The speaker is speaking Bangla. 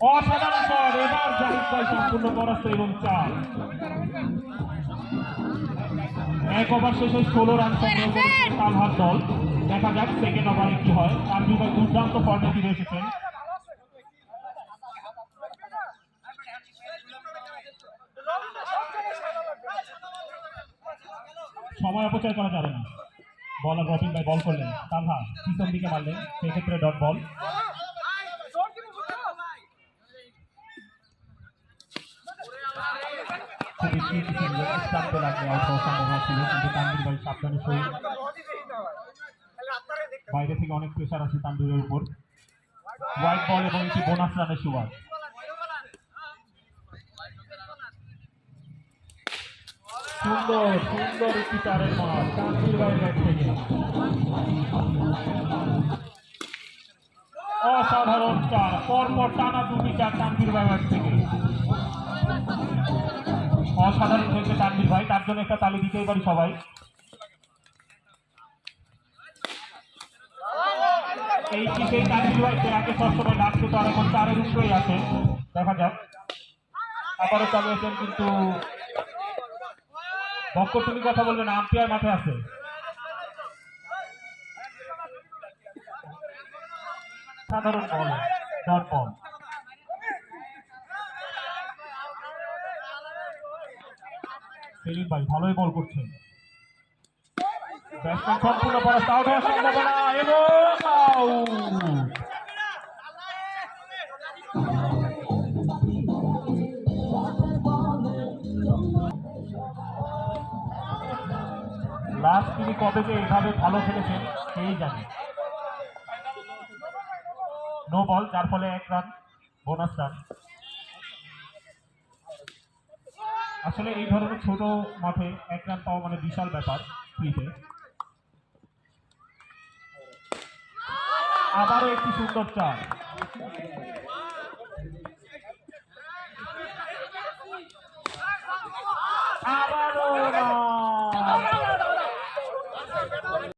অসাধারণ শট, এবার জাহিদ ভাই সম্পূর্ণ পরাস্ত এবং চার। এক ওভার শেষে ষোলো রান সংগ্রহ করেছে দল। দেখা যাক সেকেন্ড ওভারে কি হয়। তানভীর ভাই দুর্দান্ত ফর্মে ফিরে এসেছেন। সময় অপচয় করা যাবে না। বলার রবিন ভাই বল করলেন। তালহা পিছন দিকে মারলেন। সেক্ষেত্রে ডট বল খুবই লাগলে আউট হওয়ার সম্ভাবনা ছিল, কিন্তু ভাই সাবধানে বাইরে থেকে অনেক প্রেশার আছে তানভীরের উপর। হোয়াইট বল এবং একটি বোনাস রানের সুবাদ। সুন্দর সুন্দর একটি চারের মাঠ তানভীর ভাইয়ের ব্যাট থেকে অসাধারণ চার। পরপর টানা দুটি চার তানভীর ভাই ব্যাট থেকে অসাধারণ খেলছে তানভীর ভাই, তার জন্য একটা তালি দিতেই পারি সবাই। এই সেই তানভীর ভাই আগে সবসময় ডাকছে তো এখন চারের উপরেই আছে। দেখা যাক। আবারও চালিয়েছেন কিন্তু বক্ক, তুমি কথা বলবেন আম্পায়ার মাঠে আছে। সাধারণ বল ডট বল সেলিম ভাই, ভালোই বল করছেন ব্যাটসম্যান সম্পূর্ণ পরাস্ত আউট হওয়ার সম্ভাবনা, এবং আউট লাস্ট তিনি কবে যে এভাবে ভালো খেলেছেন, সেই জানে। নো বল যার ফলে এক রান বোনাস রান আসলে এই ধরনের ছোট মাঠে এক রান পাওয়া মানে বিশাল ব্যাপার ফ্রিতে। আবারও একটি সুন্দর চার। আবার